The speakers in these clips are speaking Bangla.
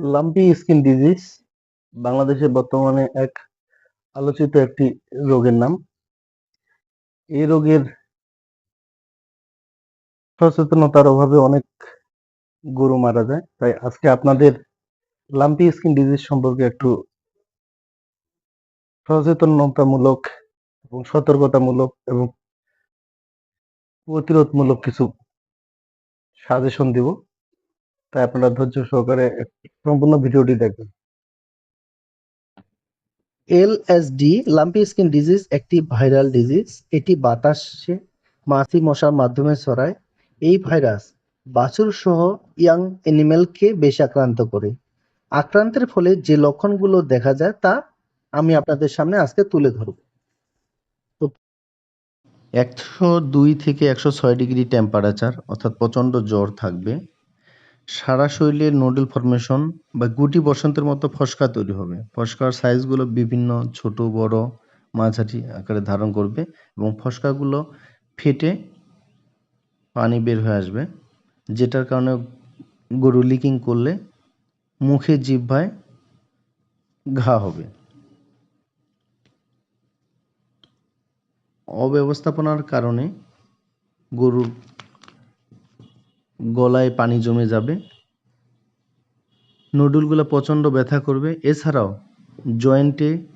লাম্পি স্কিন ডিজিজ বাংলাদেশে বর্তমানে এক আলোচিত একটি রোগের নাম। এই রোগের সচেতনতার অভাবে অনেক গরু মারা যায়। তাই আজকে আপনাদের লাম্পি স্কিন ডিজিজ সম্পর্কে একটু সচেতনতামূলক এবং সতর্কতামূলক এবং প্রতিরোধমূলক কিছু সাজেশন দিব। তাই আপনারা ধৈর্য সহকারে সম্পূর্ণ ভিডিওটি দেখবেন। এলএসডি, লাম্পি স্কিন ডিজিজ, একটি ভাইরাল ডিজিজ। এটি বাতাসে মাছি মশার মাধ্যমে ছড়ায়। এই ভাইরাস বাছুর সহ ইয়াং অ্যানিমেলকে বেশি আক্রান্ত করে। আক্রান্তের ফলে যে লক্ষণগুলো দেখা যায় তা আমি আপনাদের সামনে আজকে তুলে ধরব। একশো দুই থেকে একশো ছয় ডিগ্রি টেম্পারেচার, অর্থাৎ প্রচণ্ড জ্বর থাকবে। সারা শরীরে নোডেল ফর্মেশন বা গুটি বসন্তের মতো ফসকা তৈরি হবে। ফসকার সাইজগুলো বিভিন্ন ছোট, বড়, মাঝারি আকারে ধারণ করবে এবং ফসকাগুলো ফেটে পানি বের হয়ে আসবে, যেটার কারণে গরু লিকিং করলে মুখে জিহ্বায় ঘা হবে। অব্যবস্থাপনার কারণে গরুর গলায় পানি জমে যাবে। নুডলগুলো প্রচণ্ড ব্যথা করবে। এছাড়াও জয়েন্টে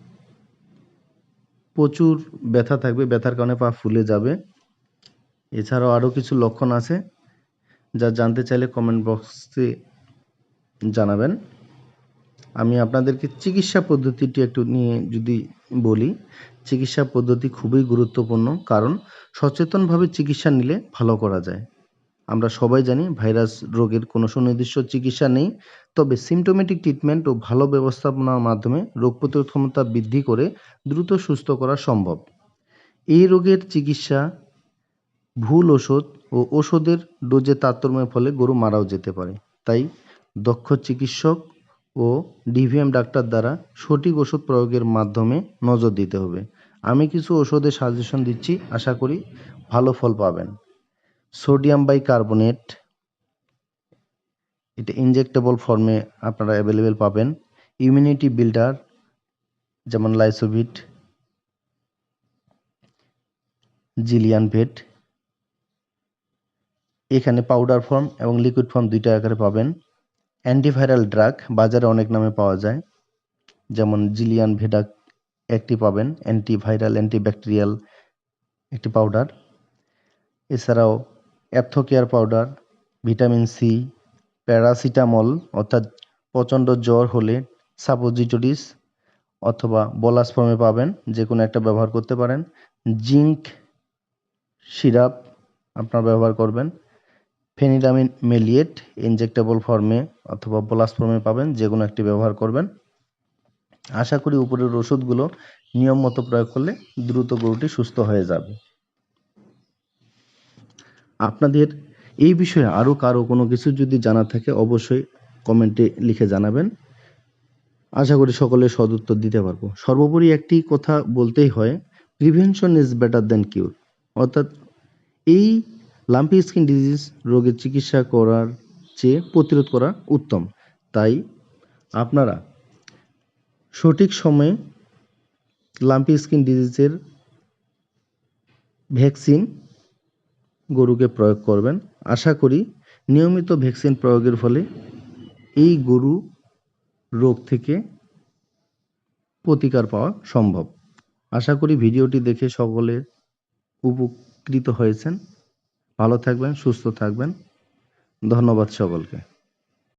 প্রচুর ব্যথা থাকবে। ব্যথার কারণে পা ফুলে যাবে। এছাড়াও আরও কিছু লক্ষণ আছে যা জানতে চাইলে কমেন্ট বক্সে জানাবেন। আমি আপনাদেরকে চিকিৎসা পদ্ধতিটি একটু নিয়ে যদি বলি, চিকিৎসা পদ্ধতি খুবই গুরুত্বপূর্ণ। কারণ সচেতনভাবে চিকিৎসা নিলে ভালো করা যায়। আমরা সবাই জানি ভাইরাস রোগের কোনো সুনির্দিষ্ট চিকিৎসা নেই, তবে সিমটোমেটিক ট্রিটমেন্ট ও ভালো ব্যবস্থাপনার মাধ্যমে রোগ প্রতিরোধ ক্ষমতা বৃদ্ধি করে দ্রুত সুস্থ করা সম্ভব। এই রোগের চিকিৎসা, ভুল ওষুধ ও ওষুধের ডোজে তারতম্যের ফলে গরু মারাও যেতে পারে। তাই দক্ষ চিকিৎসক ও ডিভিএম ডাক্তার দ্বারা সঠিক ওষুধ প্রয়োগের মাধ্যমে নজর দিতে হবে। আমি কিছু ওষুধের সাজেশন দিচ্ছি, আশা করি ভালো ফল পাবেন। সোডিয়াম বাইকার্বনেট এটা ইনজেক্টেবল ফর্মে আপনারা অ্যাভেলেবেল পাবেন। ইমিউনিটি বিল্ডার যেমন লাইসোভিট জিলিয়ান ভেট এখানে পাউডার ফর্ম এবং লিকুইড ফর্ম দুইটা আকারে পাবেন। অ্যান্টিভাইরাল ড্রাগ বাজারে অনেক নামে পাওয়া যায়। যেমন জিলিয়ান ভেডাক একটি পাবেন। অ্যান্টিভাইরাল অ্যান্টিব্যাকটেরিয়াল একটি পাউডার এছাড়াও অ্যাপথোকেয়ার পাউডার, ভিটামিন সি, প্যারাসিটামল, অর্থাৎ প্রচণ্ড জ্বর হলে সাপোজিটরিস অথবা বলাস ফর্মে পাবেন, যে কোনো একটা ব্যবহার করতে পারেন। জিঙ্ক সিরাপ আপনার ব্যবহার করবেন। ফেনিলামিন মেলিয়েট ইনজেক্টেবল ফর্মে অথবা বলাস ফর্মে পাবেন, যে কোনো একটি ব্যবহার করবেন। আশা করি উপরের ওষুধগুলো নিয়ম মতো প্রয়োগ করলে দ্রুত গরুটি সুস্থ হয়ে যাবে। আপনাদের এই বিষয়ে আরও কারও কোনো কিছু যদি জানা থাকে, অবশ্যই কমেন্টে লিখে জানাবেন। আশা করি সকলে সদুত্তর দিতে পারব। সর্বোপরি একটি কথা বলতেই হয় prevention is better than cure অর্থাৎ এই লাম্পি স্কিন ডিজিজ রোগের চিকিৎসা করার চেয়ে প্রতিরোধ করা উত্তম। তাই আপনারা সঠিক সময়ে লাম্পি স্কিন ডিজিজের ভ্যাকসিন গরুকে প্রয়োগ করবেন। আশা করি নিয়মিত ভ্যাকসিন প্রয়োগের ফলে এই গরু রোগ থেকে প্রতিকার পাওয়া সম্ভব। আশা করি ভিডিওটি দেখে সকলে উপকৃত হয়েছেন। ভালো থাকবেন, সুস্থ থাকবেন। ধন্যবাদ সকলকে।